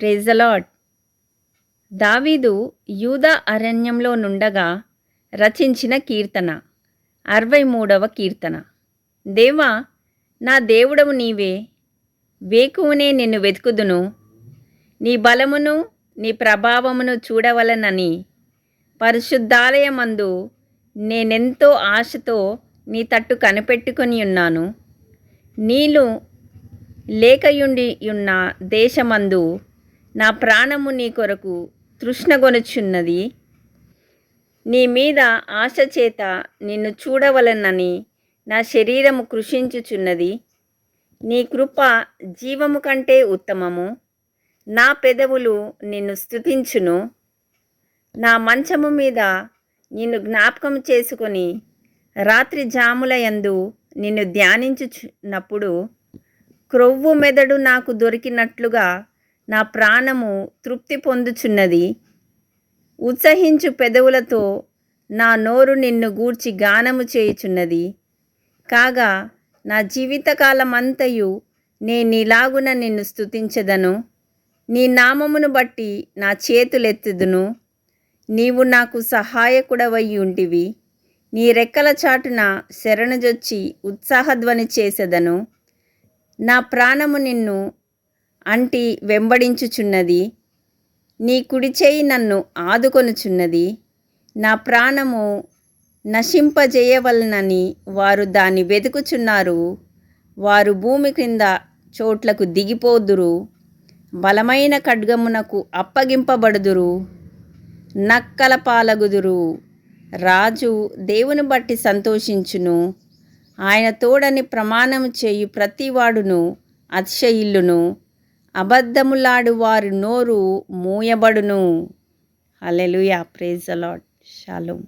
Praise the Lord దావీదు యూదా అరణ్యంలో నుండగా రచించిన కీర్తన అరవై మూడవ కీర్తన. దేవా నా దేవుడవు నీవే వేకువునే నిన్ను వెతుకుదును. నీ బలమును నీ ప్రభావమును చూడవలనని పరిశుద్ధాలయమందు నేనెంతో ఆశతో నీ తట్టు కనిపెట్టుకొని ఉన్నాను. నీళ్ళు లేకయుండి ఉన్న దేశమందు నా ప్రాణము నీ కొరకు తృష్ణగొనుచున్నది. నీ మీద ఆశ చేత నిన్ను చూడవలనని నా శరీరము కృషించుచున్నది. నీ కృప జీవము కంటే ఉత్తమము. నా పెదవులు నిన్ను స్థుతించును నా మంచము మీద నిన్ను జ్ఞాపకం చేసుకొని రాత్రి జాముల యందు నిన్ను ధ్యానించుచున్నప్పుడు క్రొవ్వు మెదడు నాకు దొరికినట్లుగా నా ప్రాణము తృప్తి పొందుచున్నది. ఉత్సహించు పెదవులతో నా నోరు నిన్ను గూర్చి గానము చేయుచున్నది. కాగా నా జీవితకాలమంతయు నేనిలాగున నిన్ను స్థుతించదను నీ నామమును బట్టి నా చేతులెత్తుదును. నీవు నాకు సహాయకుడవయ్యి ఉంటివి నీ రెక్కల చాటున శరణుజొచ్చి ఉత్సాహధ్వని చేసెదను. నా ప్రాణము నిన్ను అంటి వెంబడించుచున్నది. నీ కుడి చేయి నన్ను ఆదుకొనుచున్నది. నా ప్రాణము నశింపజేయవలనని వారు దాన్ని వెతుకుచున్నారు. వారు భూమి క్రింద చోట్లకు దిగిపోదురు. బలమైన ఖడ్గమునకు అప్పగింపబడుదురు. నక్కల పాలగుదురు. రాజు దేవుని బట్టి సంతోషించును. ఆయన తోడని ప్రమాణము చేయు ప్రతివాడును అతిశయిల్లును. అబద్ధములాడు వారి నోరు మూయబడును. అలెలుయా ప్రేజ్ అలాడ్ షాలోమ్